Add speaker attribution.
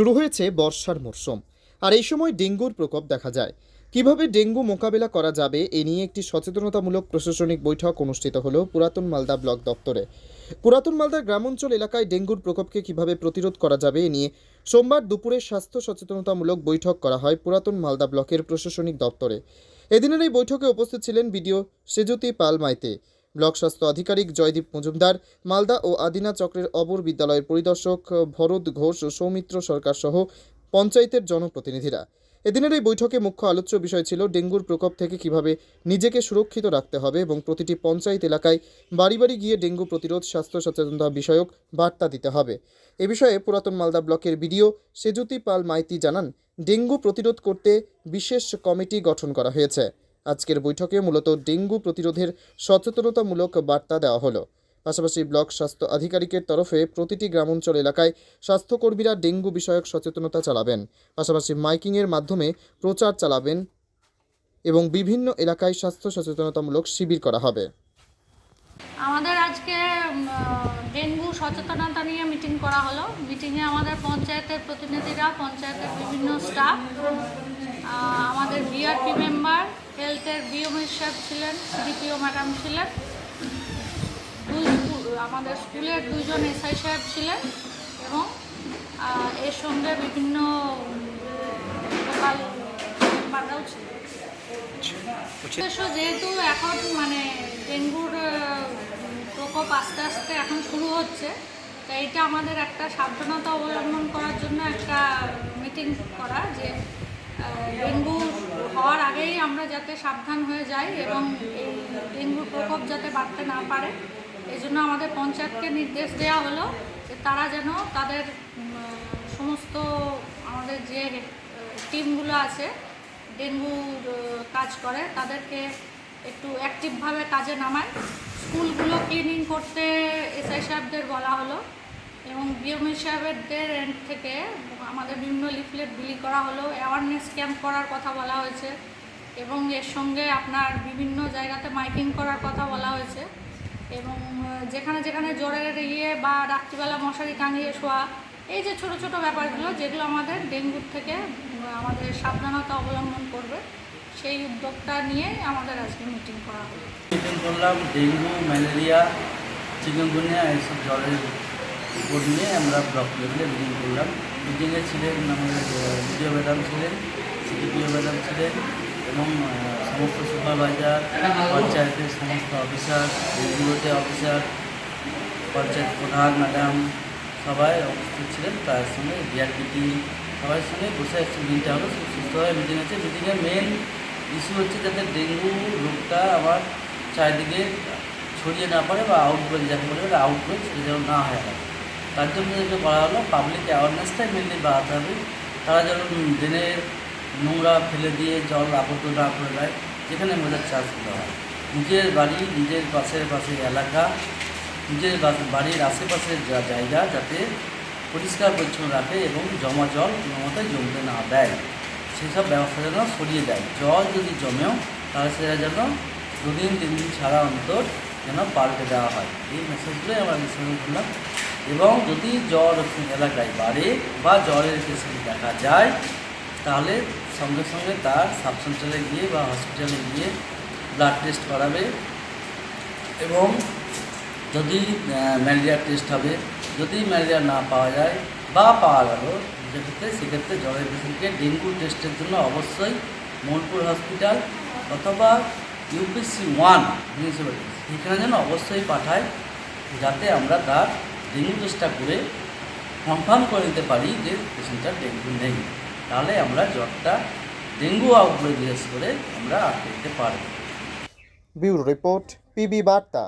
Speaker 1: শুরু হয়েছে বর্ষার মরশুম আর এই সময় ডেঙ্গুর প্রকোপ দেখা যায়। কীভাবে ডেঙ্গু মোকাবেলা করা যাবে, এ নিয়ে একটি সচেতনতামূলক প্রশাসনিক বৈঠক অনুষ্ঠিত হল পুরাতন মালদা ব্লক দপ্তরে। পুরাতন মালদার গ্রামাঞ্চল এলাকায় ডেঙ্গুর প্রকোপকে কীভাবে প্রতিরোধ করা যাবে, এ নিয়ে সোমবার দুপুরে স্বাস্থ্য সচেতনতামূলক বৈঠক করা হয় পুরাতন মালদা ব্লকের প্রশাসনিক দপ্তরে। এদিনের এই বৈঠকে উপস্থিত ছিলেন বিডিও সেজুতি পাল মাইতে। ব্লক স্বাস্থ্য আধিকারিক জয়দীপ মজুমদার, মালদা ও আদিনা চক্রের অবর বিদ্যালয়ের পরিদর্শক ভরত ঘোষ ও সৌমিত্র সরকার সহ পঞ্চায়েতের জনপ্রতিনিধিরা। এদিনের এই বৈঠকে মুখ্য আলোচ্য বিষয় ছিল ডেঙ্গুর প্রকোপ থেকে কীভাবে নিজেকে সুরক্ষিত রাখতে হবে এবং প্রতিটি পঞ্চায়েত এলাকায় বাড়ি বাড়ি গিয়ে ডেঙ্গু প্রতিরোধ, স্বাস্থ্য সচেতনতা বিষয়ক বার্তা দিতে হবে। এ বিষয়ে পুরাতন মালদা ব্লকের বিডিও সেজুতি পাল মাইতি জানান, ডেঙ্গু প্রতিরোধ করতে বিশেষ কমিটি গঠন করা হয়েছে। আজকের বৈঠকে মূলত ডেঙ্গু প্রতিরোধের সচেতনতামূলক বার্তা দেওয়া হলো। পাশাপাশি ব্লক স্বাস্থ্য আধিকারিকের তরফে প্রতিটি গ্রামাঞ্চল এলাকায় স্বাস্থ্যকর্মীরা ডেঙ্গু বিষয়ক সচেতনতা চালাবেন। পাশাপাশি মাইকিংয়ের মাধ্যমে প্রচার চালাবেন এবং বিভিন্ন এলাকায় স্বাস্থ্য সচেতনতামূলক শিবির করা হবে।
Speaker 2: আমাদের আজকে সচেতনতা নিয়ে মিটিং করা হলো। মিটিংয়ে আমাদের পঞ্চায়েতের প্রতিনিধিরা পঞ্চায়েতের বিভিন্ন স্টাফ আমাদের বিআরপি মেম্বার হেলথের বিওমের সাহেব ছিলেন সিডিপিও ম্যাডাম ছিলেন আমাদের স্কুলের দুজন এসআই সাহেব ছিলেন এবং এর সঙ্গে বিভিন্ন লোকাল মেম্বাররাও ছিলেন। যেহেতু এখন মানে ডেঙ্গুর আহ, প্রকোপ আস্তে আস্তে এখন শুরু হচ্ছে। তো এইটা আমাদের একটা সাবধানতা অবলম্বন করার জন্য একটা মিটিং করা যে ডেঙ্গু হওয়ার আগেই আমরা যাতে সাবধান হয়ে যাই এবং এই ডেঙ্গুর প্রকোপ যাতে বাড়তে না পারে। এই জন্য আমাদের পঞ্চায়েতকে নির্দেশ দেওয়া হলো যে তারা যেন তাদের সমস্ত আমাদের যে টিমগুলো আছে ডেঙ্গু আহ, কাজ করে তাদেরকে একটু অ্যাক্টিভভাবে কাজে নামায়। স্কুলগুলো ক্লিনিং করতে এসআই সাহেবদের বলা হলো এবং বিএমএ সাহেবদের এন্ড থেকে আমাদের বিভিন্ন লিফলেট বিলি করা হলো। অ্যাওয়ারনেস ক্যাম্প করার কথা বলা হয়েছে এবং এর সঙ্গে আপনার বিভিন্ন জায়গাতে মাইকিং করার কথা বলা হয়েছে এবং যেখানে যেখানে জ্বরের ইয়ে বা রাত্রিবেলা মশারি টাঙিয়ে শোয়া, এই যে ছোট ছোট ব্যাপারগুলো যেগুলো আমাদের ডেঙ্গুর থেকে আমাদের সাবধানতা অবলম্বন করবে। সেই উদ্যোগটা নিয়ে আমাদের আজকে মিটিং করা হলো।
Speaker 3: মিটিং করলাম, ডেঙ্গু, ম্যালেরিয়া, চিকেনগুনিয়া, এইসব জ্বরের উপর নিয়ে আমরা ব্লক লেভেলে মিটিং করলাম। মিটিংয়ে ছিলেন আমাদের বিডিও ম্যাডাম ছিলেন, সিডিপিও ম্যাডাম ছিলেন এবং সমস্ত সুপারভাইজার, পঞ্চায়েতের সমস্ত অফিসার রেগুলেটরি অফিসার, পঞ্চায়েত প্রধান, ম্যাডাম সবাই উপস্থিত ছিলেন। তার সঙ্গে বিআরপি টিম সবার সঙ্গে বসে একটু মিটিংটা হলো। সুস্থভাবে মিটিং আছে মিটিংয়ের মেন ইস্যু হচ্ছে যাতে ডেঙ্গু রোগটা আবার চারিদিকে ছড়িয়ে না পারে বা আউটব্রেক যাকে বলে আউটব্রেক সেটা যেন না হয় তার জন্য যেটা বলা হলো পাবলিক অ্যাওয়ারনেসটাই মেনলি বাড়াতে হবে। তারা যেন ড্রেনের নোংরা ফেলে দিয়ে জল আবদ্ধ না করে দেয়, যেখানে মজার চাষগুলো হয়। নিজের বাড়ি, নিজের পাশের পাশের এলাকা, নিজের বাড়ির আশেপাশের যা জায়গা যাতে পরিষ্কার পরিচ্ছন্ন রাখে এবং জমা জল কোনো মতে জমতে না দেয়। সেসব ব্যবস্থা যেন সরিয়ে দেয়। জল যদি জমেও, তাহলে সেটা যেন দুদিন, তিন দিন ছাড়া অন্তর যেন পাল্টে দেওয়া হয়। এই মেসেজগুলোই আমরা বিশ্লেষণ করলাম। এবং যদি জ্বর এলাকায় বাড়ে বা জ্বরের পেশেন্ট দেখা যায়, তাহলে সঙ্গে সঙ্গে তার সাব সেন্টারে গিয়ে বা হসপিটালে গিয়ে ব্লাড টেস্ট করাবে এবং যদি ম্যালেরিয়ার টেস্ট হবে, যদি ম্যালেরিয়া না পাওয়া যায় বা পাওয়া গেল সেক্ষেত্রে সেক্ষেত্রে জ্বরের পেশেন্টকে ডেঙ্গু টেস্টের জন্য অবশ্যই মোলপুর হসপিটাল অথবা ইউপিসি ওয়ান মিউনিসিপ্যালিটি এখানে যেন অবশ্যই পাঠায়, যাতে আমরা তার ডেঙ্গু টেস্টটা করে কনফার্ম করে নিতে পারি যে পেশেন্টটার ডেঙ্গু নেই। তাহলে আমরা জ্বরটা ডেঙ্গু আউটব্রেক বিশেষ করে আমরা আটকে দিতে পারব।
Speaker 1: ব্যুরো রিপোর্ট, পিবি বার্তা।